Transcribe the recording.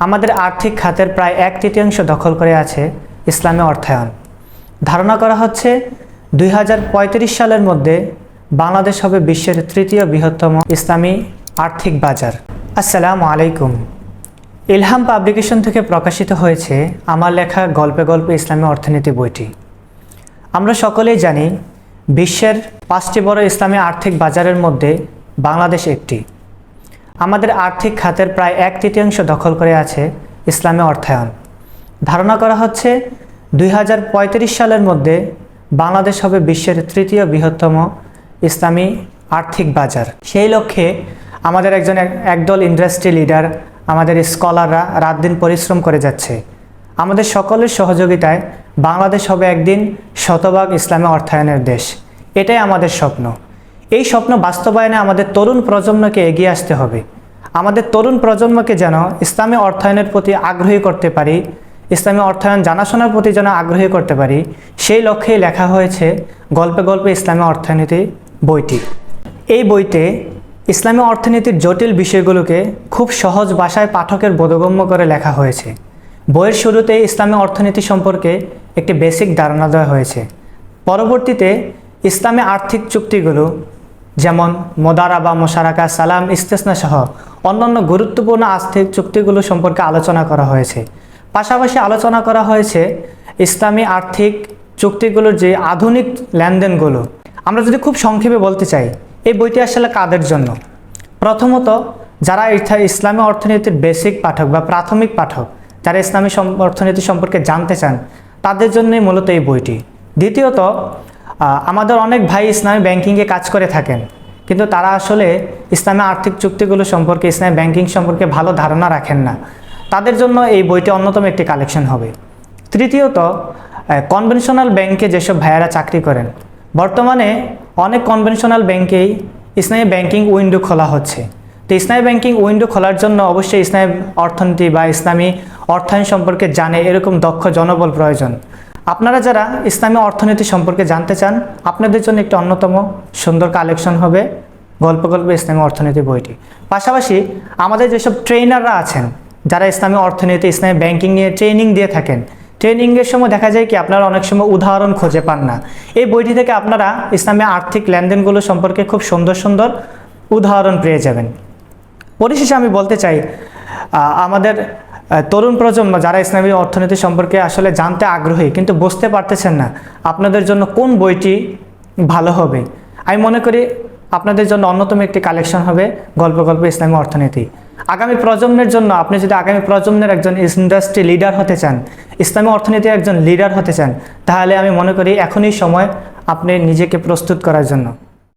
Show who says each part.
Speaker 1: আমাদের আর্থিক খাতের প্রায় এক তৃতীয়াংশ দখল করে আছে ইসলামী অর্থায়ন। ধারণা করা হচ্ছে দুই হাজার পঁয়ত্রিশ সালের মধ্যে বাংলাদেশ হবে বিশ্বের তৃতীয় বৃহত্তম ইসলামী আর্থিক বাজার। আসসালামু আলাইকুম। ইলহাম পাবলিকেশন থেকে প্রকাশিত হয়েছে আমার লেখা গল্পে গল্পে ইসলামী অর্থনীতি বইটি। আমরা সকলেই জানি বিশ্বের পাঁচটি বড় ইসলামী আর্থিক বাজারের মধ্যে বাংলাদেশ একটি। আমাদের আর্থিক খাতের প্রায় এক তৃতীয়াংশ দখল করে আছে ইসলামে অর্থায়ন। ধারণা করা হচ্ছে দুই হাজার পঁয়ত্রিশ সালের মধ্যে বাংলাদেশ হবে বিশ্বের তৃতীয় বৃহত্তম ইসলামী আর্থিক বাজার। সেই লক্ষ্যে আমাদের একজন এক- একদল ইন্ডাস্ট্রি লিডার, আমাদের স্কলাররা রাত দিন পরিশ্রম করে যাচ্ছে। আমাদের সকলের সহযোগিতায় বাংলাদেশ হবে একদিন শতভাগ ইসলামী অর্থায়নের দেশ। এটাই আমাদের স্বপ্ন। এই স্বপ্ন বাস্তবায়নে আমাদের তরুণ প্রজন্মকে এগিয়ে আসতে হবে। আমাদের তরুণ প্রজন্মকে যেন ইসলামী অর্থায়নের প্রতি আগ্রহী করতে পারি, ইসলামী অর্থায়ন জানাশোনার প্রতি যেন আগ্রহী করতে পারি, সেই লক্ষ্যেই লেখা হয়েছে গল্পে গল্পে ইসলামী অর্থনীতি বইটি। এই বইতে ইসলামী অর্থনীতির জটিল বিষয়গুলোকে খুব সহজ ভাষায় পাঠকের বোধগম্য করে লেখা হয়েছে। বইয়ের শুরুতে ইসলামী অর্থনীতি সম্পর্কে একটি বেসিক ধারণা দেওয়া হয়েছে। পরবর্তীতে ইসলামী আর্থিক চুক্তিগুলো, যেমন মোদারা বা মোশারাকা, সালাম, ইস্তেসনা সহ অন্যান্য গুরুত্বপূর্ণ আর্থিক চুক্তিগুলো সম্পর্কে আলোচনা করা হয়েছে। পাশাপাশি আলোচনা করা হয়েছে ইসলামী আর্থিক চুক্তিগুলোর যে আধুনিক লেনদেনগুলো। আমরা যদি খুব সংক্ষেপে বলতে চাই, এই বইটি আসলে কাদের জন্য? প্রথমত, যারা ইসলামী অর্থনীতির বেসিক পাঠক বা প্রাথমিক পাঠক, যারা ইসলামী অর্থনীতি সম্পর্কে জানতে চান, তাদের জন্যই মূলত এই বইটি। দ্বিতীয়ত আমাদের অনেক ভাই ইসলামী ব্যাংকিংয়ে কাজ করে থাকেন। কিন্তু তারা আসলে ইসলামী আর্থিক চুক্তিগুলো সম্পর্কে, ইসলামী ব্যাংকিং সম্পর্কে ভালো ধারণা রাখেন না। তাদের জন্য এই বইটি অন্যতম একটি কালেকশন হবে। তৃতীয়ত কনভেনশনাল ব্যাংকে যেসব ভাইয়ারা চাকরি করেন, বর্তমানে অনেক কনভেনশনাল ব্যাংকেই ইসলামী ব্যাংকিং উইন্ডো খোলা হচ্ছে। তো ইসলামী ব্যাংকিং উইন্ডো খোলার জন্য অবশ্যই ইসলামী অর্থনীতি বা ইসলামী অর্থায়ন সম্পর্কে জানে, এরকম দক্ষ জনবল প্রয়োজন। আপনারা যারা ইসলামী অর্থনীতি সম্পর্কে জানতে চান, আপনাদের জন্য একটি অন্যতম সুন্দর কালেকশন হবে গল্প গল্প ইসলামী অর্থনীতি বইটি। পাশাপাশি আমাদের যেসব ট্রেনাররা আছেন, যারা ইসলামী অর্থনীতি, ইসলামী ব্যাংকিং নিয়ে ট্রেনিং দিয়ে থাকেন ট্রেনিংয়ের সময় দেখা যায় কি আপনারা অনেক সময় উদাহরণ খুঁজে পান না। এই বইটি থেকে আপনারা ইসলামী আর্থিক লেনদেনগুলো সম্পর্কে খুব সুন্দর সুন্দর উদাহরণ পেয়ে যাবেন। পরিশেষে আমি বলতে চাই আমাদের তরুণ প্রজন্ম যারা ইসলামী অর্থনীতি সম্পর্কে আসলে জানতে আগ্রহী, কিন্তু বুঝতে পারতেছেন না আপনাদের জন্য কোন বইটি ভালো হবে। আমি মনে করি আপনাদের জন্য অন্যতম একটি কালেকশন হবে গল্প গল্প ইসলামী অর্থনীতি। আগামী প্রজন্মের জন্য আপনি যদি আগামী প্রজন্মের একজন ইন্ডাস্ট্রি লিডার হতে চান, ইসলামী অর্থনীতির একজন লিডার হতে চান, তাহলে আমি মনে করি এখনই সময় আপনি নিজেকে প্রস্তুত করার জন্য।